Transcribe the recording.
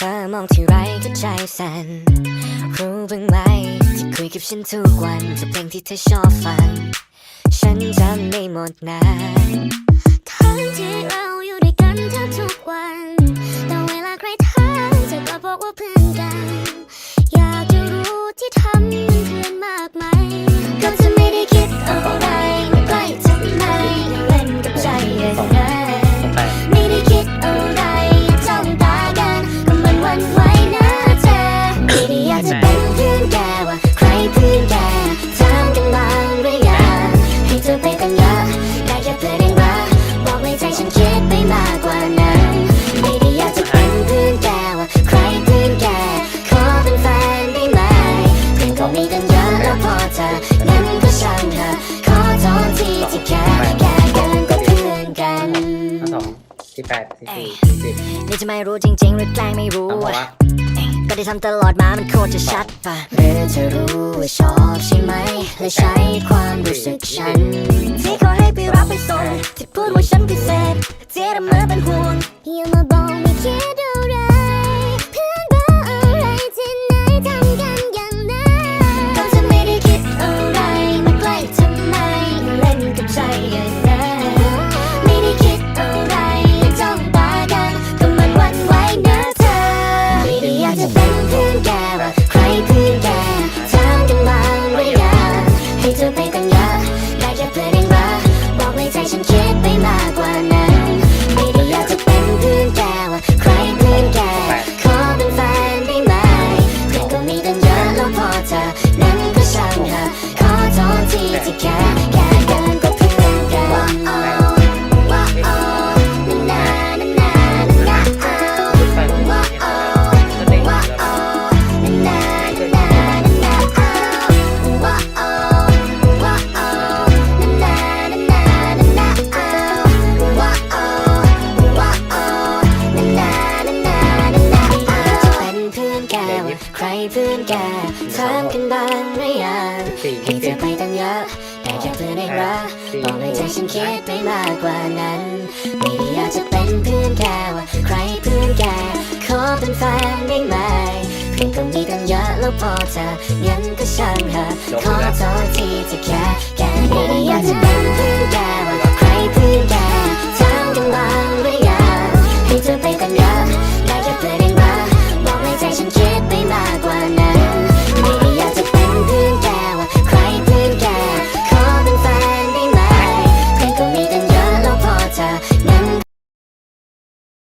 เธอมองที่ไรก็ใจสั่นรู้บ้างไหมที่คุยกับฉันทุกวันจะเพลงที่เธอชอบฟัง ฉันจำไม่หมดนะทั้งที่ แปดสี่สี่สี่สิบนี่จะไม่รู้จริง ๆ หรือแกล้งไม่รู้ต้องบอกว่าก็ได้ทำตลอดมามันโคตรจะชัดป่ะหรือเธอรู้ว่าชอบใช่ไหม และใช้ความรู้สึกฉัน ที่ขอให้ไปรับไปส่งที่พูดว่าฉันพิเศษที่ทำเมื่อเป็นห่วงอย่ามาบอกไม่คิดอ แกว่าใครเพื่อนแกถามกันบ้างหรือยังสี่ให้ยี่เธสิอบไปตั้งเยอะแต่แค่เพื่อนเองรักบอกในใจฉันคิดไปมากกว่านั้น ไม่ได้อยากจะเป็นเพื่อนแกว่าใครเพื่อนแกขอเป็นแฟนได้ไหมเพื่อนก็มีตั้งเยอะแล้วพอเธองั้นก็ช่างเถอะขอโทษทีที่แค่แกไม่ได้อยากจะเป็นเพื่อนแกว่าใครเพื่อนแก